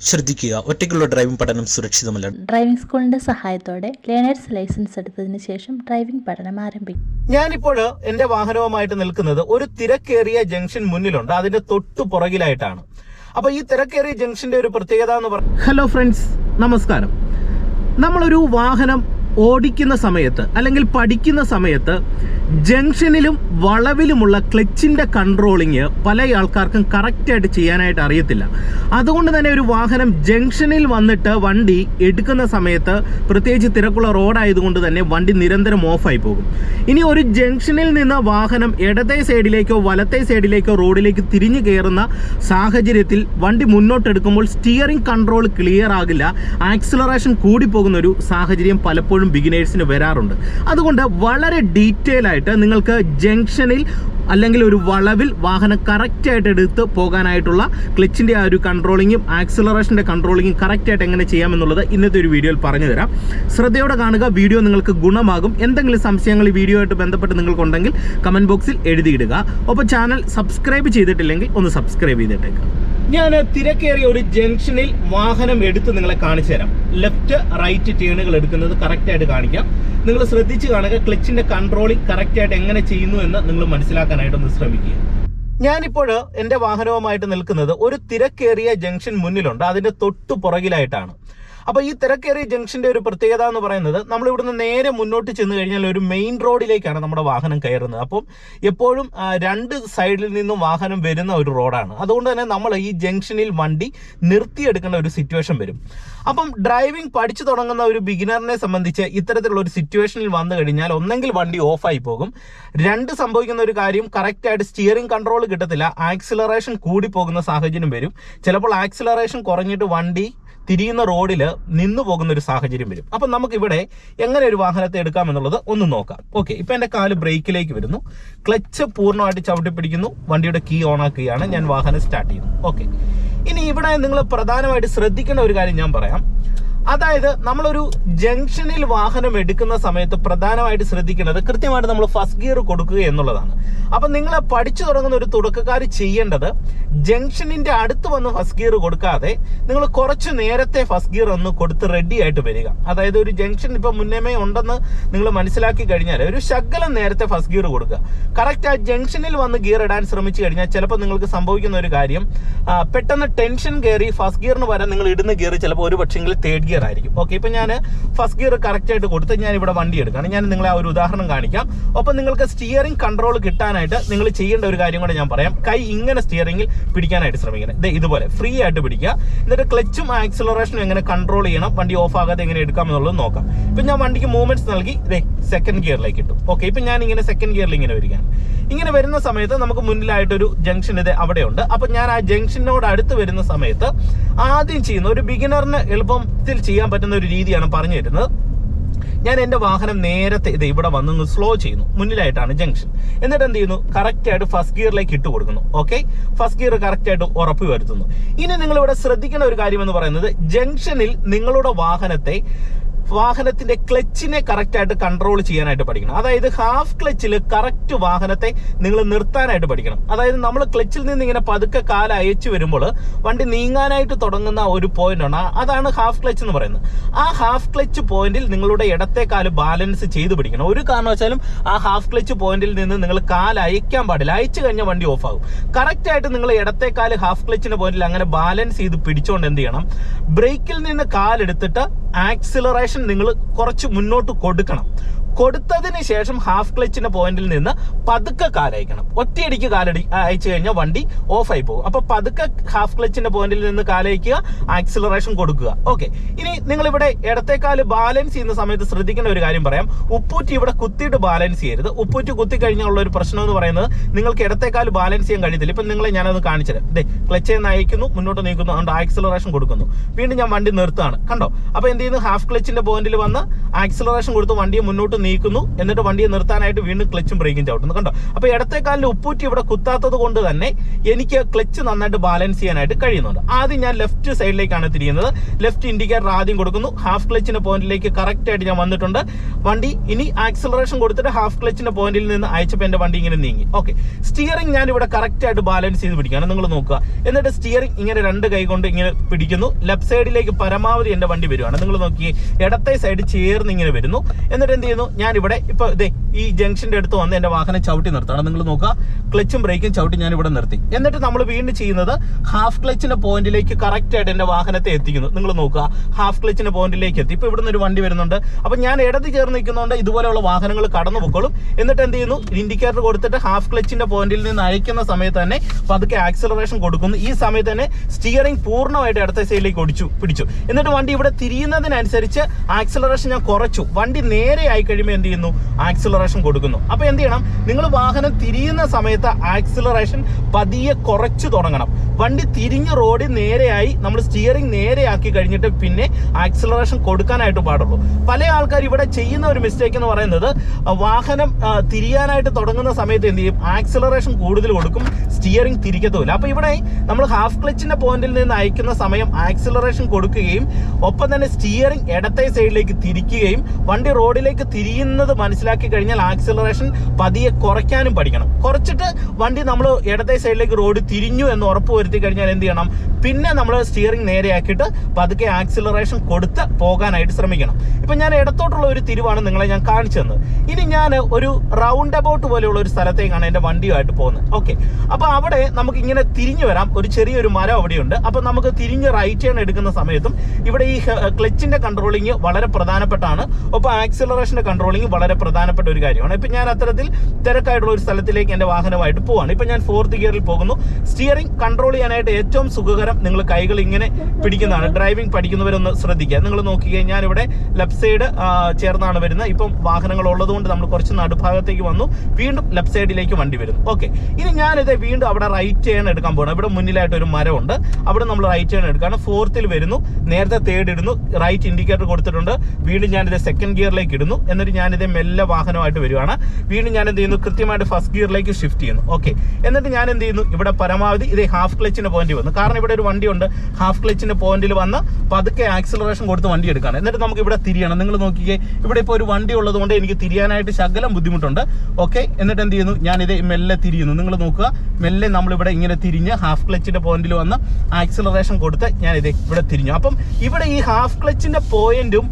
ശ്രദ്ധിക്കുക. ഒറ്റയ്ക്കുള്ള ഡ്രൈവിംഗ് പഠനം സുരക്ഷിതമല്ല. ഡ്രൈവിംഗ് സ്കൂളിന്റെ സഹായത്തോടെ ലേണേഴ്സ് ലൈസൻസ് എടുത്തതിന് ശേഷം ഡ്രൈവിംഗ് പഠനം ആരംഭിക്കും ഞാനിപ്പോൾ എന്റെ വാഹനവുമായിട്ട് നിൽക്കുന്നത് ഒരു തിരക്കേറിയ ജംഗ്ഷൻ മുന്നിലുണ്ട്. അതിന്റെ തൊട്ടു പുറകിലായിട്ടാണ്. അപ്പൊ ഈ തിരക്കേറിയ ജംഗ്ഷന്റെ ഒരു പ്രത്യേകത എന്ന് പറഞ്ഞു ഹലോ ഫ്രണ്ട്സ് നമസ്കാരം. നമ്മളൊരു വാഹനം ഓടിക്കുന്ന സമയത്ത് അല്ലെങ്കിൽ പഠിക്കുന്ന സമയത്ത് ജംഗ്ഷനിലും വളവിലുമുള്ള ക്ലച്ചിന്റെ കൺട്രോളിങ് പല ആൾക്കാർക്കും കറക്റ്റായിട്ട് ചെയ്യാനായിട്ട് അറിയത്തില്ല. അതുകൊണ്ട് തന്നെ ഒരു വാഹനം ജംഗ്ഷനിൽ വന്നിട്ട് വണ്ടി എടുക്കുന്ന സമയത്ത് പ്രത്യേകിച്ച് തിരക്കുള്ള റോഡായതുകൊണ്ട് തന്നെ വണ്ടി നിരന്തരം ഓഫായി പോകും. ഇനി ഒരു ജംഗ്ഷനിൽ നിന്ന് വാഹനം ഇടത്തെ സൈഡിലേക്കോ വലത്തെ സൈഡിലേക്കോ റോഡിലേക്ക് തിരിഞ്ഞു കയറുന്ന സാഹചര്യത്തിൽ വണ്ടി മുന്നോട്ടെടുക്കുമ്പോൾ സ്റ്റിയറിംഗ് കൺട്രോൾ ക്ലിയർ ആകില്ല. ആക്സിലറേഷൻ കൂടിപ്പോകുന്ന ഒരു സാഹചര്യം പലപ്പോഴും ബിഗിനേഴ്സിന് വരാറുണ്ട്. അതുകൊണ്ട് വളരെ ഡീറ്റെയിൽ ആയിട്ട് നിങ്ങൾക്ക് ജംഗ്ഷനിൽ അല്ലെങ്കിൽ ഒരു വളവിൽ വാഹനം കറക്റ്റായിട്ട് എടുത്ത് പോകാനായിട്ടുള്ള ക്ലച്ചിന്റെ ആ ഒരു കൺട്രോളിങ്ങും ആക്സിലറേഷന്റെ കൺട്രോളിങ്ങും കറക്റ്റായിട്ട് എങ്ങനെ ചെയ്യാമെന്നുള്ളത് ഇന്നത്തെ ഒരു വീഡിയോയിൽ പറഞ്ഞു തരാം. ശ്രദ്ധയോടെ കാണുക വീഡിയോ നിങ്ങൾക്ക് ഗുണമാകും. എന്തെങ്കിലും സംശയങ്ങൾ ഈ വീഡിയോ ആയിട്ട് ബന്ധപ്പെട്ട് നിങ്ങൾക്കുണ്ടെങ്കിൽ കമന്റ് ബോക്സിൽ എഴുതിയിടുക. ഒപ്പം ചാനൽ സബ്സ്ക്രൈബ് ചെയ്തിട്ടില്ലെങ്കിൽ ഒന്ന് സബ്സ്ക്രൈബ് ചെയ്തിട്ടേക്ക്. ഞാൻ തിരക്കേറിയ ഒരു ജംഗ്ഷനിൽ വാഹനം എടുത്ത് നിങ്ങളെ കാണിച്ചു തരാം. ലെഫ്റ്റ് റൈറ്റ് ടേണുകൾ എടുക്കുന്നത് കറക്റ്റായിട്ട് കാണിക്കാം. നിങ്ങൾ ശ്രദ്ധിച്ച് കാണുക ക്ലച്ചിന്റെ കൺട്രോളിംഗ് കറക്റ്റായിട്ട് എങ്ങനെ ചെയ്യുന്നു എന്ന് നിങ്ങൾ മനസ്സിലാക്കാനായിട്ടൊന്ന് ശ്രമിക്കുക. ഞാനിപ്പോൾ എന്റെ വാഹനവുമായിട്ട് നിൽക്കുന്നത് ഒരു തിരക്കേറിയ ജംഗ്ഷൻ മുന്നിലുണ്ട്. അതിന്റെ തൊട്ടു പുറകിലായിട്ടാണ്. അപ്പൊ ഈ തിരക്കേറിയ ജംഗ്ഷന്റെ ഒരു പ്രത്യേകത എന്ന് പറയുന്നത് നമ്മൾ ഇവിടുന്ന് നേരെ മുന്നോട്ട് ചെന്ന് കഴിഞ്ഞാൽ ഒരു മെയിൻ റോഡിലേക്കാണ് നമ്മുടെ വാഹനം കയറുന്നത്. അപ്പം എപ്പോഴും രണ്ട് സൈഡിൽ നിന്നും വാഹനം വരുന്ന ഒരു റോഡാണ്. അതുകൊണ്ട് തന്നെ നമ്മൾ ഈ ജംഗ്ഷനിൽ വണ്ടി നിർത്തിയെടുക്കേണ്ട ഒരു സിറ്റുവേഷൻ വരും. അപ്പം ഡ്രൈവിംഗ് പഠിച്ചു തുടങ്ങുന്ന ഒരു ബിഗിനറിനെ സംബന്ധിച്ച് ഇത്തരത്തിലുള്ള ഒരു സിറ്റുവേഷനിൽ വന്നു കഴിഞ്ഞാൽ ഒന്നെങ്കിൽ വണ്ടി ഓഫായി പോകും. രണ്ട് സംഭവിക്കുന്ന ഒരു കാര്യം കറക്റ്റായിട്ട് സ്റ്റിയറിംഗ് കൺട്രോൾ കിട്ടത്തില്ല. ആക്സിലറേഷൻ കൂടി പോകുന്ന സാഹചര്യം വരും. ചിലപ്പോൾ ആക്സിലറേഷൻ കുറഞ്ഞിട്ട് വണ്ടി തിരിയുന്ന റോഡിൽ നിന്നു പോകുന്ന ഒരു സാഹചര്യം വരും. അപ്പം നമുക്ക് ഇവിടെ എങ്ങനെ ഒരു വാഹനത്തെ എടുക്കാം എന്നുള്ളത് ഒന്ന് നോക്കാം. ഓക്കെ ഇപ്പം എന്റെ കാൽ ബ്രേക്കിലേക്ക് വരുന്നു. ക്ലച്ച് പൂർണമായിട്ട് ചവിട്ടി പിടിക്കുന്നു വണ്ടിയുടെ കീ ഓൺ ആക്കുകയാണ്. ഞാൻ വാഹനം സ്റ്റാർട്ട് ചെയ്യുന്നു. ഓക്കെ ഇനി ഇവിടെ നിങ്ങൾ പ്രധാനമായിട്ട് ശ്രദ്ധിക്കേണ്ട ഒരു കാര്യം ഞാൻ പറയാം. അതായത് നമ്മളൊരു ജംഗ്ഷനിൽ വാഹനം എടുക്കുന്ന സമയത്ത് പ്രധാനമായിട്ട് ശ്രദ്ധിക്കേണ്ടത് കൃത്യമായിട്ട് നമ്മൾ ഫസ്റ്റ് ഗിയർ കൊടുക്കുക എന്നുള്ളതാണ്. അപ്പൊ നിങ്ങൾ പഠിച്ചു തുടങ്ങുന്ന ഒരു തുടക്കക്കാർ ചെയ്യേണ്ടത് ജംഗ്ഷനിന്റെ അടുത്ത് വന്ന് ഫസ്റ്റ് ഗിയർ കൊടുക്കാതെ നിങ്ങൾ കുറച്ച് നേരത്തെ ഫസ്റ്റ് ഗിയർ ഒന്ന് കൊടുത്ത് റെഡി ആയിട്ട് വരിക. അതായത് ഒരു ജംഗ്ഷൻ ഇപ്പൊ മുന്നേമേ ഉണ്ടെന്ന് നിങ്ങൾ മനസ്സിലാക്കി കഴിഞ്ഞാൽ ഒരു ശകലം നേരത്തെ ഫസ്റ്റ് ഗിയർ കൊടുക്കുക. കറക്റ്റ് ആ ജംഗ്ഷനിൽ വന്ന് ഗിയർ ഇടാൻ ശ്രമിച്ചു കഴിഞ്ഞാൽ ചിലപ്പോൾ നിങ്ങൾക്ക് സംഭവിക്കുന്ന ഒരു കാര്യം പെട്ടെന്ന് ടെൻഷൻ കയറി ഫസ്റ്റ് ഗിയറിന് വരാൻ നിങ്ങൾ ഇടുന്ന ഗിയർ ചിലപ്പോൾ ഒരു പക്ഷേ തേർഡ് ഗിയർ ആയിരിക്കും ഓക്കെ ഇപ്പൊ ഞാൻ ഫസ്റ്റ് ഗിയർ കറക്റ്റ് ആയിട്ട് കൊടുത്ത് ഞാൻ ഇവിടെ വണ്ടി എടുക്കുകയാണ്. ഞാൻ നിങ്ങളെ ഒരു ഉദാഹരണം കാണിക്കാം. ഒപ്പം നിങ്ങൾക്ക് സ്റ്റിയറിംഗ് കൺട്രോൾ കിട്ടാനായിട്ട് നിങ്ങൾ ചെയ്യേണ്ട ഒരു കാര്യം കൂടെ ഞാൻ പറയാം. കൈ ഇങ്ങനെ സ്റ്റിയറിംഗിൽ പിടിക്കാനായിട്ട് ശ്രമിക്കണം. ദേ ഇതുപോലെ ഫ്രീ ആയിട്ട് പിടിക്കുക. എന്നിട്ട് ക്ലച്ചും ആക്സിലറേഷനും എങ്ങനെ കൺട്രോൾ ചെയ്യണം വണ്ടി ഓഫ് ആകാതെ എങ്ങനെ എടുക്കാം എന്നുള്ളത് നോക്കാം. ഇപ്പൊ ഞാൻ വണ്ടിക്ക് മൂവ്മെന്റ്സ് നൽകി ദേ സെക്കൻഡ് ഗിയറിലേക്ക് ഇട്ടു. ഓക്കെ ഇപ്പൊ ഞാൻ ഇങ്ങനെ സെക്കൻഡ് ഗിയറിൽ ഇങ്ങനെ വരികയാണ്. ഇങ്ങനെ വരുന്ന സമയത്ത് നമുക്ക് മുന്നിലായിട്ടൊരു ജംഗ്ഷൻ ഇത് അവിടെയുണ്ട്. അപ്പൊ ഞാൻ ആ ജംഗ്ഷനോട് അടുത്ത് വരുന്ന സമയത്ത് ആദ്യം ചെയ്യുന്ന ഒരു ബിഗിനറിന് എളുപ്പത്തിൽ ചെയ്യാൻ പറ്റുന്ന ഒരു രീതിയാണ് പറഞ്ഞു തരുന്നത്. ഞാൻ എന്റെ വാഹനം നേരത്തെ ഇത് ഇവിടെ വന്ന് സ്ലോ ചെയ്യുന്നു. മുന്നിലായിട്ടാണ് ജംഗ്ഷൻ എന്നിട്ട് എന്ത് ചെയ്യുന്നു? കറക്റ്റ് ആയിട്ട് ഫസ്റ്റ് ഗിയറിലേക്ക് ഇട്ട് കൊടുക്കുന്നു. ഓക്കെ ഫസ്റ്റ് ഗിയർ കറക്റ്റ് ആയിട്ട് ഉറപ്പ് വരുത്തുന്നു. ഇനി നിങ്ങൾ ഇവിടെ ശ്രദ്ധിക്കേണ്ട ഒരു കാര്യം എന്ന് പറയുന്നത് ജംഗ്ഷനിൽ നിങ്ങളുടെ വാഹനത്തെ വാഹനത്തിന്റെ ക്ലച്ചിനെ കറക്റ്റ് ആയിട്ട് കൺട്രോൾ ചെയ്യാനായിട്ട് പഠിക്കണം. അതായത് ഹാഫ് ക്ലച്ചിൽ കറക്റ്റ് വാഹനത്തെ നിങ്ങൾ നിർത്താനായിട്ട് പഠിക്കണം. അതായത് നമ്മൾ ക്ലച്ചിൽ നിന്ന് ഇങ്ങനെ പതുക്കെ കാല അയച്ചു വരുമ്പോൾ വണ്ടി നീങ്ങാനായിട്ട് തുടങ്ങുന്ന ഒരു പോയിന്റാണ് അതാണ് ഹാഫ് ക്ലച്ച് എന്ന് പറയുന്നത്. ആ ഹാഫ് ക്ലച്ച് പോയിന്റിൽ നിങ്ങളുടെ ഇടത്തെ കാൽ ബാലൻസ് ചെയ്ത് പിടിക്കണം. ഒരു കാരണവശാലും ആ ഹാഫ് ക്ലച്ച് പോയിന്റിൽ നിന്ന് നിങ്ങൾ കാൽ അയക്കാൻ പാടില്ല. അയച്ചു കഴിഞ്ഞാൽ വണ്ടി ഓഫ് ആകും. കറക്റ്റ് ആയിട്ട് നിങ്ങൾ ഇടത്തെ കാൽ ഹാഫ് ക്ലച്ചിന്റെ പോയിന്റിൽ അങ്ങനെ ബാലൻസ് ചെയ്ത് പിടിച്ചുകൊണ്ട് എന്ത് ചെയ്യണം? ബ്രേക്കിൽ നിന്ന് കാലെടുത്തിട്ട് ആക്സിലറേഷൻ നിങ്ങൾ കുറച്ച് മുന്നോട്ട് കൊടുക്കണം. കൊടുത്തതിന് ശേഷം ഹാഫ് ക്ലച്ചിന്റെ പോയിന്റിൽ നിന്ന് പതുക്കെ കാലയക്കണം ഒറ്റയടിക്ക് കാലടി അയച്ചു കഴിഞ്ഞാൽ വണ്ടി ഓഫായി പോകും. അപ്പൊ പതുക്കെ ഹാഫ് ക്ലച്ചിന്റെ പോയിന്റിൽ നിന്ന് കാലയക്കുക ആക്സിലറേഷൻ കൊടുക്കുക. ഓക്കെ ഇനി നിങ്ങൾ ഇവിടെ ഇടത്തേക്കാൽ ബാലൻസ് ചെയ്യുന്ന സമയത്ത് ശ്രദ്ധിക്കേണ്ട ഒരു കാര്യം പറയാം. ഉപ്പൂറ്റി ഇവിടെ കുത്തിയിട്ട് ബാലൻസ് ചെയ്യരുത്. ഉപ്പൂറ്റി കുത്തി ഉള്ള ഒരു പ്രശ്നം എന്ന് പറയുന്നത് നിങ്ങൾക്ക് ഇടത്തേക്കാൽ ബാലൻസ് ചെയ്യാൻ കഴിയത്തില്ല. ഇപ്പൊ നിങ്ങളെ ഞാനത് കാണിച്ചത് ദേ ക്ലച്ച് നയിക്കുന്നു മുന്നോട്ട് നീക്കുന്നു അതുകൊണ്ട് ആക്സിലറേഷൻ കൊടുക്കുന്നു. വീണ്ടും ഞാൻ വണ്ടി നിർത്തുകയാണ്. കണ്ടോ? അപ്പൊ എന്ത് ചെയ്യുന്നു? ഹാഫ് ക്ലച്ചിന്റെ പോയിന്റിൽ വന്ന് ആക്സിലറേഷൻ കൊടുത്ത് വണ്ടിയെ മുന്നോട്ട് നീക്കുന്നു. എന്നിട്ട് വണ്ടിയെ നിർത്താനായിട്ട് വീണ്ടും ക്ലച്ചും ബ്രേക്കും ചവിട്ടുന്നു. കണ്ടോ? അപ്പൊ ഇടത്തെ കാലിൽ ഉപ്പൂറ്റി ഇവിടെ കുത്താത്തത് കൊണ്ട് തന്നെ എനിക്ക് ക്ലച്ച് നന്നായിട്ട് ബാലൻസ് ചെയ്യാനായിട്ട് കഴിയുന്നുണ്ട്. ആദ്യം ഞാൻ ലെഫ്റ്റ് സൈഡിലേക്കാണ് തിരിയുന്നത്. ലെഫ്റ്റ് ഇൻഡിക്കേറ്റർ ആദ്യം കൊടുക്കുന്നു. ഹാഫ് ക്ലച്ചിന്റെ പോയിന്റിലേക്ക് കറക്റ്റ് ആയിട്ട് ഞാൻ വന്നിട്ടുണ്ട്. വണ്ടി ഇനി ആക്സിലറേഷൻ കൊടുത്തിട്ട് ഹാഫ് ക്ലച്ചിന്റെ പോയിന്റിൽ നിന്ന് അയച്ചപ്പോൾ എന്റെ വണ്ടി ഇങ്ങനെ നീങ്ങി. ഓക്കെ സ്റ്റിയറിംഗ് ഞാൻ ഇവിടെ കറക്റ്റ് ആയിട്ട് ബാലൻസ് ചെയ്ത് പിടിക്കുകയാണ്. നിങ്ങൾ നോക്കുക. എന്നിട്ട് സ്റ്റിയറിംഗ് ഇങ്ങനെ രണ്ട് കൈ കൊണ്ട് ഇങ്ങനെ പിടിക്കുന്നു. ലെഫ്റ്റ് സൈഡിലേക്ക് പരമാവധി എന്റെ വണ്ടി വരുവാണ്. നിങ്ങൾ നോക്കി ഇടത്തെ സൈഡ് ചേർന്ന് ഇങ്ങനെ വരുന്നു. എന്നിട്ട് എന്ത് ചെയ്യുന്നു? ഞാൻ ഇവിടെ ഇപ്പൊ ഇതേ ഈ ജംഗ്ഷന്റെ അടുത്ത് വന്ന് എന്റെ വാഹനം ചവിട്ടി നിർത്തണം നിങ്ങൾ നോക്കുക ക്ലച്ചും ബ്രേക്കും ചവിട്ടി ഞാൻ ഇവിടെ നിർത്തി. എന്നിട്ട് നമ്മൾ വീണ്ടും ചെയ്യുന്നത് ഹാഫ് ക്ലച്ചിന്റെ പോയിന്റിലേക്ക് കറക്റ്റ് ആയിട്ട് എന്റെ വാഹനത്തെ എത്തിക്കുന്നു. നിങ്ങൾ നോക്കുക ഹാഫ് ക്ലച്ചിന്റെ പോയിന്റിലേക്ക് എത്തി. ഇപ്പൊ ഇവിടുന്ന് ഒരു വണ്ടി വരുന്നുണ്ട്. അപ്പൊ ഞാൻ ഇടത് ചേർന്ന് നിൽക്കുന്നതുകൊണ്ട് ഇതുപോലെയുള്ള വാഹനങ്ങൾ കടന്നു പൊക്കോളും. എന്നിട്ട് എന്ത് ചെയ്യുന്നു? ഇൻഡിക്കേറ്റർ കൊടുത്തിട്ട് ഹാഫ് ക്ലച്ചിന്റെ പോയിന്റിൽ നിന്ന് അയക്കുന്ന സമയത്ത് തന്നെ പതുക്കെ ആക്സിലറേഷൻ കൊടുക്കുന്നു. ഈ സമയത്ത് തന്നെ സ്റ്റിയറിംഗ് പൂർണമായിട്ട് അടുത്ത സൈഡിലേക്ക് ഒടിച്ചു പിടിച്ചു. എന്നിട്ട് വണ്ടി ഇവിടെ തിരിയുന്നതിനനുസരിച്ച് ആക്സിലറേഷൻ ഞാൻ കുറച്ചു. വണ്ടി നേരെ ആയി എന്ത് ചെയ്യുന്നു? ആക്സിലറേഷൻ കൊടുക്കുന്നു. അപ്പോൾ എന്ത് ചെയ്യണം? നിങ്ങൾ വാഹനം തിരിയുന്ന സമയത്ത് ആക്സിലറേഷൻ പതിയെ കുറച്ച് തുടങ്ങണം. വണ്ടി തിരിഞ്ഞ് റോഡിൽ നേരെയായി നമ്മൾ സ്റ്റിയറിംഗ് നേരെയാക്കി കഴിഞ്ഞിട്ട് പിന്നെ ആക്സിലറേഷൻ കൊടുക്കാനായിട്ട് പാടുള്ളൂ. പല ആൾക്കാർ ഇവിടെ ചെയ്യുന്ന ഒരു മിസ്റ്റേക്ക് എന്ന് പറയുന്നത് വാഹനം തിരിയാനായിട്ട് തുടങ്ങുന്ന സമയത്ത് എന്ത് ചെയ്യും? ആക്സിലറേഷൻ കൂടുതൽ കൊടുക്കും സ്റ്റിയറിംഗ് തിരിക്കത്തുമില്ല. അപ്പോൾ ഇവിടെ നമ്മൾ ഹാഫ് ക്ലച്ചിന്റെ പോയിന്റിൽ നിന്ന് അയക്കുന്ന സമയം ആക്സിലറേഷൻ കൊടുക്കുകയും ഒപ്പം തന്നെ സ്റ്റിയറിംഗ് ഇടത്തെ സൈഡിലേക്ക് തിരിക്കുകയും വണ്ടി റോഡിലേക്ക് തിരിയുന്നത് മനസ്സിലാക്കി കഴിഞ്ഞാൽ ആക്സിലറേഷൻ പതിയെ കുറയ്ക്കാനും പഠിക്കണം. കുറച്ചിട്ട് വണ്ടി നമ്മൾ ഇടത്തെ സൈഡിലേക്ക് റോഡ് തിരിഞ്ഞു എന്ന് ഉറപ്പ് വരുത്തി കഴിഞ്ഞാൽ എന്ത് ചെയ്യണം? പിന്നെ നമ്മൾ സ്റ്റിയറിംഗ് നേരെയാക്കിയിട്ട് പതുക്കെ ആക്സിലറേഷൻ കൊടുത്ത് പോകാനായിട്ട് ശ്രമിക്കണം. ഇപ്പം ഞാൻ ഇടത്തോട്ടുള്ള ഒരു തിരിവാണ് നിങ്ങളെ ഞാൻ കാണിച്ചു തന്നത്. ഇനി ഞാൻ ഒരു റൗണ്ട് അബൌട്ട് പോലെയുള്ള ഒരു സ്ഥലത്തേക്കാണ് എന്റെ വണ്ടിയുമായിട്ട് പോകുന്നത്. ഓക്കെ അപ്പോൾ അവിടെ നമുക്ക് ഇങ്ങനെ തിരിഞ്ഞു വരാം. ഒരു ചെറിയൊരു മരം അവിടെയുണ്ട്. അപ്പോൾ നമുക്ക് തിരിഞ്ഞ് റൈറ്റ് ടേൺ എടുക്കുന്ന സമയത്തും ഇവിടെ ഈ ക്ലച്ചിന്റെ കൺട്രോളിങ് വളരെ പ്രധാനപ്പെട്ടാണ്. ഒപ്പം ആക്സിലറേഷന്റെ കൺട്രോളിങ് വളരെ പ്രധാനപ്പെട്ട ഒരു കാര്യമാണ്. ഇപ്പം ഞാൻ അത്തരത്തിൽ തിരക്കായിട്ടുള്ള ഒരു സ്ഥലത്തിലേക്ക് എന്റെ വാഹനമായിട്ട് പോവാണ്. ഇപ്പം ഞാൻ ഫോർത്ത് ഗിയറിൽ പോകുന്നു. സ്റ്റിയറിംഗ് കൺട്രോൾ ചെയ്യാനായിട്ട് ഏറ്റവും സുഖകരം നിങ്ങൾ കൈകൾ ഇങ്ങനെ പിടിക്കുന്നതാണ്. ഡ്രൈവിംഗ് പഠിക്കുന്നവരൊന്ന് ശ്രദ്ധിക്കുക. നിങ്ങൾ നോക്കിക്കഴിഞ്ഞാൽ കഴിഞ്ഞാൽ ഇവിടെ ലെഫ്റ്റ് സൈഡ് ചേർന്നാണ് വരുന്നത്. ഇപ്പം വാഹനങ്ങൾ ഉള്ളതുകൊണ്ട് നമ്മൾ കുറച്ച് നടുഭാഗത്തേക്ക് വന്നു. വീണ്ടും ലെഫ്റ്റ് സൈഡിലേക്ക് വണ്ടി വരുന്നു. ഓക്കെ ഇനി ഞാനിത് വീണ്ടും അവിടെ റൈറ്റ് ടേൺ എടുക്കാൻ പോകണം ഇവിടെ മുന്നിലായിട്ട് ഒരു മരമുണ്ട്. അവിടെ നമ്മൾ റൈറ്റ് ടേൺ എടുക്കുകയാണ്. ഫോർത്തിൽ വരുന്നു. നേരത്തെ തേർഡ് ഇടുന്നു. റൈറ്റ് ഇൻഡിക്കേറ്റർ കൊടുത്തിട്ടുണ്ട്. വീണ്ടും ഞാനിത് സെക്കൻഡ് ഗിയറിലേക്ക് ഇടുന്നു. എന്നിട്ട് ഞാനിത് മെല്ലെ വാഹനമായിട്ട് വരുവാണ്. വീണ്ടും ഞാൻ എന്ത് ചെയ്യുന്നു? കൃത്യമായിട്ട് ഫസ്റ്റ് ഗിയറിലേക്ക് ഷിഫ്റ്റ് ചെയ്യുന്നു. ഓക്കെ എന്നിട്ട് ഞാൻ എന്ത് ചെയ്യുന്നു? ഇവിടെ പരമാവധി ഇത് ഹാഫ് ക്ലച്ചിന്റെ പോയിന്റ് വന്നു. കാരണം ഇവിടെ ഒരു വണ്ടി ഉണ്ട് ഹാഫ് ക്ലച്ചിന്റെ പോയിന്റിൽ വന്ന് പതുക്കെ ആക്സിലറേഷൻ കൊടുത്ത് വണ്ടി എടുക്കാണ്. എന്നിട്ട് നമുക്ക് ഇവിടെ തിരിയണം. നിങ്ങൾ നോക്കിക്കേ ഇവിടെ ഇപ്പോൾ ഒരു വണ്ടി ഉള്ളതുകൊണ്ട് എനിക്ക് തിരിയാനായിട്ട് ശകലം ബുദ്ധിമുട്ടുണ്ട്. ഓക്കെ എന്നിട്ട് എന്ത് ചെയ്യുന്നു? ഞാനിത് മെല്ലെ തിരിയുന്നു. നിങ്ങൾ നോക്കുക. മെല്ലെ നമ്മൾ ഇവിടെ ഇങ്ങനെ തിരിഞ്ഞ് ഹാഫ് ക്ലച്ചിന്റെ പോയിന്റിൽ വന്ന് ആക്സിലറേഷൻ കൊടുത്ത് ഞാനിത് ഇവിടെ തിരിഞ്ഞു. അപ്പം ഇവിടെ ഈ ഹാഫ് ക്ലച്ചിന്റെ പോയിന്റും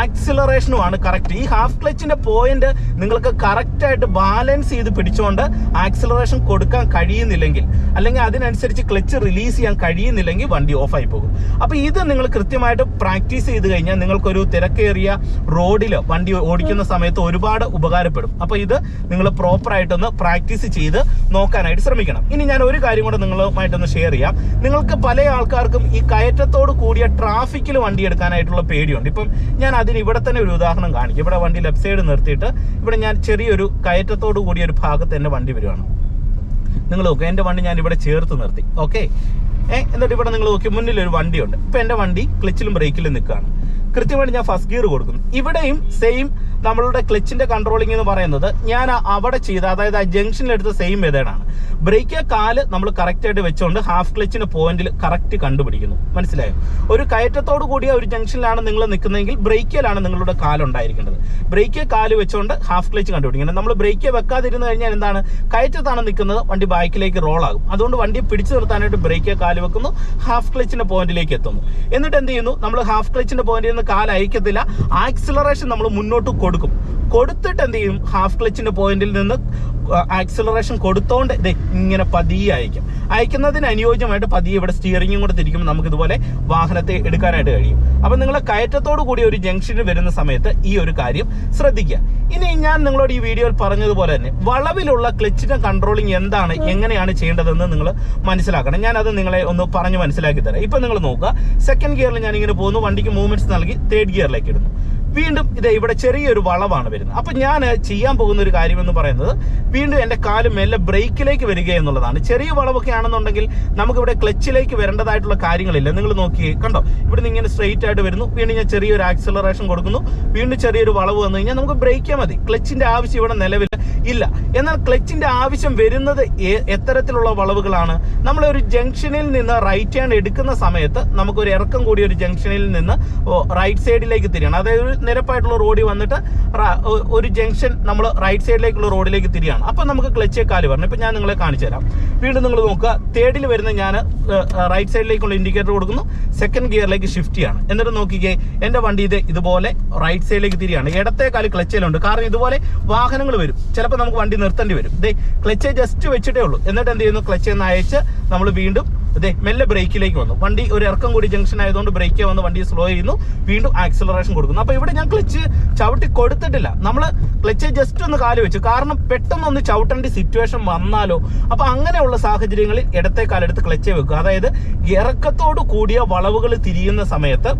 ആക്സിലറേഷനുമാണ് കറക്റ്റ് ഈ ഹാഫ് ക്ലച്ചിന്റെ പോയിന്റ് നിങ്ങൾക്ക് കറക്റ്റായിട്ട് ബാലൻസ് ചെയ്ത് പിടിച്ചുകൊണ്ട് ആക്സിലറേഷൻ കൊടുക്കാൻ കഴിയുന്നില്ലെങ്കിൽ അല്ലെങ്കിൽ അതിനനുസരിച്ച് ക്ലച്ച് റിലീസ് ചെയ്യാൻ കഴിയുന്നില്ലെങ്കിൽ വണ്ടി ഓഫായി പോകും. അപ്പോൾ ഇത് നിങ്ങൾ കൃത്യമായിട്ട് പ്രാക്ടീസ് ചെയ്ത് കഴിഞ്ഞാൽ നിങ്ങൾക്കൊരു തിരക്കേറിയ റോഡിൽ വണ്ടി ഓടിക്കുന്ന സമയത്ത് ഒരുപാട് ഉപകാരപ്പെടും. അപ്പോൾ ഇത് നിങ്ങൾ പ്രോപ്പറായിട്ടൊന്ന് പ്രാക്ടീസ് ചെയ്ത് നോക്കാനായിട്ട് ശ്രമിക്കണം. ഇനി ഞാൻ ഒരു കാര്യം കൂടെ നിങ്ങളുമായിട്ടൊന്ന് ഷെയർ ചെയ്യാം. നിങ്ങൾക്ക് പല ആൾക്കാർക്കും ഈ കയറ്റത്തോട് കൂടിയ ട്രാഫിക്കിൽ വണ്ടി എടുക്കാനായിട്ടുള്ള പേടിയുണ്ട്. ഇപ്പം ഞാൻ അതിന് ഇവിടെ തന്നെ ഒരു ഉദാഹരണം കാണിക്കും. ഇവിടെ വണ്ടി ലെഫ്റ്റ് സൈഡ് നിർത്തിയിട്ട് ഇവിടെ ഞാൻ ചെറിയൊരു കയറ്റത്തോട് കൂടിയ ഒരു ഭാഗത്ത് എന്റെ വണ്ടി വരുവാണ്. നിങ്ങൾ നോക്കുക എന്റെ വണ്ടി ഞാൻ ഇവിടെ ചേർത്ത് നിർത്തി. ഓക്കെ ഏ എന്നിട്ട് ഇവിടെ നിങ്ങൾ നോക്കി മുന്നിൽ ഒരു വണ്ടിയുണ്ട്. ഇപ്പൊ എന്റെ വണ്ടി ക്ലച്ചിലും ബ്രേക്കിലും നിൽക്കുകയാണ്. കൃത്യമായിട്ട് ഞാൻ ഫസ്റ്റ് ഗിയർ കൊടുക്കുന്നു. ഇവിടെയും സെയിം നമ്മളുടെ ക്ലച്ചിന്റെ കൺട്രോളിംഗ് എന്ന് പറയുന്നത് ഞാൻ അവിടെ ചെയ്ത അതായത് ആ ജംഗ്ഷനിലെടുത്ത സെയിം മെതേഡാണ് ബ്രേക്ക് കാൽ നമ്മൾ കറക്റ്റ് ആയിട്ട് വെച്ചുകൊണ്ട് ഹാഫ് ക്ലച്ചിന് പോയിന്റിൽ കറക്റ്റ് കണ്ടുപിടിക്കുന്നു. മനസ്സിലായോ? ഒരു കയറ്റത്തോട് കൂടിയ ഒരു ജംഗ്ഷനിലാണ് നിങ്ങൾ നിൽക്കുന്നതെങ്കിൽ ബ്രേക്കിലാണ് നിങ്ങളുടെ കാലുണ്ടായിരിക്കേണ്ടത് ബ്രേക്ക് കാൽ വെച്ചുകൊണ്ട് ഹാഫ് ക്ലച്ച് കണ്ടുപിടിക്കണം. നമ്മൾ ബ്രേക്ക് വെക്കാതിരുന്ന് കഴിഞ്ഞാൽ എന്താണ്? കയറ്റത്താണ് നിൽക്കുന്നത് വണ്ടി ബാക്കിലേക്ക് റോളാകും അതുകൊണ്ട് വണ്ടി പിടിച്ചു നിർത്താനായിട്ട് ബ്രേക്ക് കാൽ വെക്കുന്നു ഹാഫ് ക്ലച്ചിന്റെ പോയിന്റിലേക്ക് എത്തുന്നു. എന്നിട്ട് എന്ത് ചെയ്യുന്നു? നമ്മൾ ഹാഫ് ക്ലച്ചിന്റെ പോയിന്റിൽ നിന്ന് കാൽ അയക്കത്തില്ല. ആക്സിലറേഷൻ നമ്മൾ മുന്നോട്ട് കൊടുക്കും. കൊടുത്തിട്ട് എന്ത് ചെയ്യും? ഹാഫ് ക്ലച്ചിന്റെ പോയിന്റിൽ നിന്ന് ആക്സിലറേഷൻ കൊടുത്തോണ്ട് ഇത് ഇങ്ങനെ പതിയെ അയക്കും അയക്കുന്നതിന് അനുയോജ്യമായിട്ട് പതിയെ ഇവിടെ സ്റ്റിയറിംഗും കൂടെ തിരിക്കുമ്പോൾ നമുക്ക് ഇതുപോലെ വാഹനത്തെ എടുക്കാനായിട്ട് കഴിയും. അപ്പൊ നിങ്ങൾ കയറ്റത്തോടു കൂടി ഒരു ജംഗ്ഷനിൽ വരുന്ന സമയത്ത് ഈ ഒരു കാര്യം ശ്രദ്ധിക്കുക. ഇനി ഞാൻ നിങ്ങളോട് ഈ വീഡിയോയിൽ പറഞ്ഞതുപോലെ തന്നെ വളവിലുള്ള ക്ലച്ചിന്റെ കൺട്രോളിങ് എന്താണ് എങ്ങനെയാണ് ചെയ്യേണ്ടതെന്ന് നിങ്ങൾ മനസ്സിലാക്കണം. ഞാൻ അത് നിങ്ങളെ ഒന്ന് പറഞ്ഞ് മനസ്സിലാക്കി തരാം. ഇപ്പൊ നിങ്ങൾ നോക്കുക. സെക്കൻഡ് ഗിയറിൽ ഞാൻ ഇങ്ങനെ പോകുന്നു. വണ്ടിക്ക് മൂവ്മെന്റ്സ് നൽകി തേർഡ് ഗിയറിലേക്ക് ഇടുന്നു. വീണ്ടും ഇത് ഇവിടെ ചെറിയൊരു വളവാണ് വരുന്നത്. അപ്പൊ ഞാൻ ചെയ്യാൻ പോകുന്ന ഒരു കാര്യം എന്ന് പറയുന്നത് വീണ്ടും എന്റെ കാൽ മെല്ലെ ബ്രേക്കിലേക്ക് വരിക എന്നുള്ളതാണ്. ചെറിയ വളവൊക്കെ ആണെന്നുണ്ടെങ്കിൽ നമുക്ക് ഇവിടെ ക്ലച്ചിലേക്ക് വരേണ്ടതായിട്ടുള്ള കാര്യങ്ങളില്ല. നിങ്ങൾ നോക്കിയേ കണ്ടോ? ഇവിടെ നിന്ന് ഇങ്ങനെ സ്ട്രെയിറ്റ് ആയിട്ട് വരുന്നു. വീണ്ടും ഞാൻ ചെറിയൊരു ആക്സിലറേഷൻ കൊടുക്കുന്നു. വീണ്ടും ചെറിയൊരു വളവ് വന്നു കഴിഞ്ഞാൽ നമുക്ക് ബ്രേക്ക് ചെയ്യാൻ മതി. ക്ലച്ചിന്റെ ആവശ്യം ഇവിടെ നിലവിൽ ഇല്ല. എന്നാൽ ക്ലച്ചിന്റെ ആവശ്യം വരുന്നത് എത്തരത്തിലുള്ള വളവുകളാണ്. നമ്മൾ ഒരു ജംഗ്ഷനിൽ നിന്ന് റൈറ്റ് ഹാൻഡ് എടുക്കുന്ന സമയത്ത് നമുക്ക് ഒരു ഇറക്കം കൂടി ഒരു ജംഗ്ഷനിൽ നിന്ന് റൈറ്റ് സൈഡിലേക്ക് തിരിയണം. അതായത് ഒരു നിരപ്പായിട്ടുള്ള റോഡിൽ വന്നിട്ട് ഒരു ജംഗ്ഷൻ നമ്മൾ റൈറ്റ് സൈഡിലേക്കുള്ള റോഡിലേക്ക് തിരിയാണ്. അപ്പൊ നമുക്ക് ക്ലച്ചേ കാൽ വരണം. ഇപ്പൊ ഞാൻ നിങ്ങളെ കാണിച്ചു തരാം. വീണ്ടും നിങ്ങൾ നോക്കുക. തേർഡിൽ വരുന്ന ഞാൻ റൈറ്റ് സൈഡിലേക്കുള്ള ഇൻഡിക്കേറ്റർ കൊടുക്കുന്നു. സെക്കൻഡ് ഗിയറിലേക്ക് ഷിഫ്റ്റ് ചെയ്യാണ്. എന്നിട്ട് നോക്കിക്കേ എന്റെ വണ്ടി ഇത് ഇതുപോലെ റൈറ്റ് സൈഡിലേക്ക് തിരിയാണ്. ഇടത്തെ കാൽ ക്ലച്ചിലുണ്ട്. കാരണം ഇതുപോലെ വാഹനങ്ങൾ വരും. ചിലപ്പോൾ നമുക്ക് വണ്ടി നിർത്തേണ്ടി വരും. ദേ ക്ലച്ച് ജസ്റ്റ് വെച്ചിട്ടേ ഉള്ളൂ. എന്നിട്ട് എന്ത് ചെയ്യുന്നു? ക്ലച്ച് എന്ന് അയച്ച് നമ്മൾ വീണ്ടും അതെ മെല്ലെ ബ്രേക്കിലേക്ക് വന്നു. വണ്ടി ഒരു ഇറക്കം കൂടി ജംഗ്ഷൻ ആയതുകൊണ്ട് ബ്രേക്ക് വന്ന് വണ്ടി സ്ലോ ചെയ്യുന്നു. വീണ്ടും ആക്സിലറേഷൻ കൊടുക്കുന്നു. അപ്പോൾ ഇവിടെ ഞാൻ ക്ലച്ച് ചവിട്ടി കൊടുത്തിട്ടില്ല. നമ്മൾ ക്ലച്ച് ജസ്റ്റ് ഒന്ന് കാൽ വെച്ചു. കാരണം പെട്ടെന്ന് ഒന്ന് ചവിട്ടേണ്ട സിറ്റുവേഷൻ വന്നാലോ? അപ്പൊ അങ്ങനെയുള്ള സാഹചര്യങ്ങളിൽ ഇടത്തെ കാലെടുത്ത് ക്ലച്ച് വെക്കുക. അതായത് ഇറക്കത്തോട് കൂടിയ വളവുകൾ തിരിയുന്ന സമയത്ത്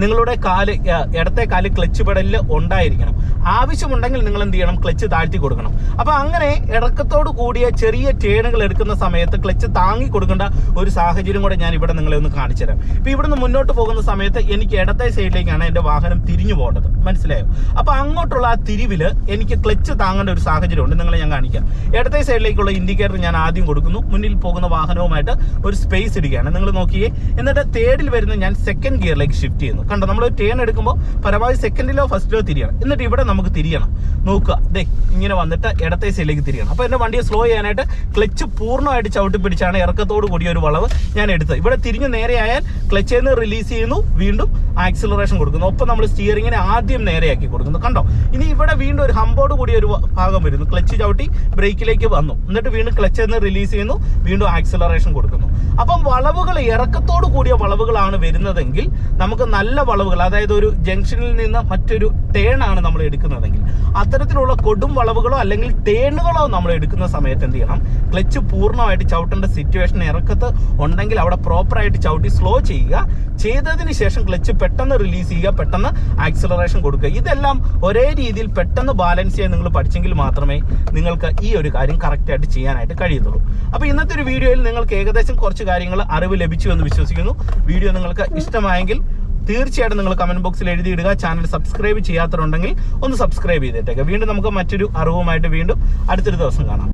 നിങ്ങളുടെ കാൽ ഇടത്തെ കാൽ ക്ലച്ച് പെടലിൽ ഉണ്ടായിരിക്കണം. ആവശ്യമുണ്ടെങ്കിൽ നിങ്ങൾ എന്ത് ചെയ്യണം? ക്ലച്ച് താഴ്ത്തി കൊടുക്കണം. അപ്പോൾ അങ്ങനെ ഇടക്കത്തോട് കൂടിയ ചെറിയ ടേണുകൾ എടുക്കുന്ന സമയത്ത് ക്ലച്ച് താങ്ങി കൊടുക്കേണ്ട ഒരു സാഹചര്യം കൂടെ ഞാൻ ഇവിടെ നിങ്ങളെ ഒന്ന് കാണിച്ചു തരാം. ഇപ്പൊ ഇവിടുന്ന് മുന്നോട്ട് പോകുന്ന സമയത്ത് എനിക്ക് ഇടത്തെ സൈഡിലേക്കാണ് എന്റെ വാഹനം തിരിഞ്ഞു പോകേണ്ടത്. മനസ്സിലായോ? അപ്പോൾ അങ്ങോട്ടുള്ള ആ തിരിവിൽ എനിക്ക് ക്ലച്ച് താങ്ങേണ്ട ഒരു സാഹചര്യമുണ്ട് നിങ്ങളെ ഞാൻ കാണിക്കാം. ഇടത്തെ സൈഡിലേക്കുള്ള ഇൻഡിക്കേറ്റർ ഞാൻ ആദ്യം കൊടുക്കുന്നു. മുന്നിൽ പോകുന്ന വാഹനവുമായിട്ട് ഒരു സ്പേസ് ഇടുകയാണ്. നിങ്ങൾ നോക്കിയേ. എന്നിട്ട് തേർഡിൽ വരുന്ന ഞാൻ സെക്കൻഡ് ഗിയറിലേക്ക് ഷിഫ്റ്റ് ചെയ്യുന്നു. കണ്ടോ നമ്മൾ ടേൺ എടുക്കുമ്പോൾ പരമാവധി സെക്കൻഡിലോ ഫസ്റ്റിലോ തിരിയണം. എന്നിട്ട് ഇവിടെ നമുക്ക് തിരിയണം. നോക്കുക. ദേ ഇങ്ങനെ വന്നിട്ട് ഇടത്തെ സൈഡിലേക്ക് തിരിയണം. അപ്പോൾ എന്റെ വണ്ടിയെ സ്ലോ ചെയ്യാനായിട്ട് ക്ലച്ച് പൂർണമായിട്ട് ചവിട്ടി പിടിച്ചാണ് ഇറക്കത്തോട് കൂടിയ ഒരു വളവ് ഞാൻ എടുത്തത്. ഇവിടെ തിരിഞ്ഞ് നേരെയായാൽ ക്ലച്ചിൽ നിന്ന് റിലീസ് ചെയ്യുന്നു. വീണ്ടും ആക്സിലറേഷൻ കൊടുക്കുന്നു. ഒപ്പം നമ്മൾ സ്റ്റിയറിങ്ങിനെ ആദ്യം നേരെയാക്കി കൊടുക്കുന്നു. കണ്ടോ? ഇനി ഇവിടെ വീണ്ടും ഒരു ഹമ്പോട് കൂടി ഒരു ഭാഗം വരുന്നു. ക്ലച്ച് ചവിട്ടി ബ്രേക്കിലേക്ക് വന്നു. എന്നിട്ട് വീണ്ടും ക്ലച്ച് നിന്ന് റിലീസ് ചെയ്യുന്നു. വീണ്ടും ആക്സിലറേഷൻ കൊടുക്കുന്നു. അപ്പം വളവുകൾ ഇറക്കത്തോട് കൂടിയ വളവുകളാണ് വരുന്നതെങ്കിൽ നമുക്ക് നല്ല വളവുകൾ അതായത് ഒരു ജംഗ്ഷനിൽ നിന്ന് മറ്റൊരു ടേൺ ആണ് നമ്മൾ എടുക്കുന്നതെങ്കിൽ അത്തരത്തിലുള്ള കൊടും വളവുകളോ അല്ലെങ്കിൽ ടേണുകളോ നമ്മൾ എടുക്കുന്ന സമയത്ത് എന്ത് ചെയ്യണം? ക്ലച്ച് പൂർണമായിട്ട് ചവിട്ടേണ്ട സിറ്റുവേഷൻ ഇറക്കത്ത് ഉണ്ടെങ്കിൽ അവിടെ പ്രോപ്പറായിട്ട് ചവിട്ടി സ്ലോ ചെയ്യുക. ചെയ്തതിന് ശേഷം ക്ലച്ച് പെട്ടെന്ന് റിലീസ് ചെയ്യുക പെട്ടെന്ന് ആക്സിലറേഷൻ കൊടുക്കുക. ഇതെല്ലാം ഒരേ രീതിയിൽ പെട്ടെന്ന് ബാലൻസ് ചെയ്യാൻ നിങ്ങൾ പഠിച്ചെങ്കിൽ മാത്രമേ നിങ്ങൾക്ക് ഈ ഒരു കാര്യം കറക്റ്റായിട്ട് ചെയ്യാനായിട്ട് കഴിയത്തുള്ളൂ അപ്പോൾ ഇന്നത്തെ ഒരു വീഡിയോയിൽ നിങ്ങൾക്ക് ഏകദേശം കുറച്ച് കാര്യങ്ങൾ അറിവ് ലഭിച്ചു എന്ന് വിശ്വസിക്കുന്നു. വീഡിയോ നിങ്ങൾക്ക് ഇഷ്ടമായെങ്കിൽ തീർച്ചയായിട്ടും നിങ്ങൾ കമന്റ് ബോക്സിൽ എഴുതിയിടുക. ചാനൽ സബ്സ്ക്രൈബ് ചെയ്യാത്തവരുണ്ടെങ്കിൽ ഒന്ന് സബ്സ്ക്രൈബ് ചെയ്തിട്ടേക്കാം വീണ്ടും നമുക്ക് മറ്റൊരു അറിവുമായിട്ട് വീണ്ടും അടുത്തൊരു ദിവസം കാണാം.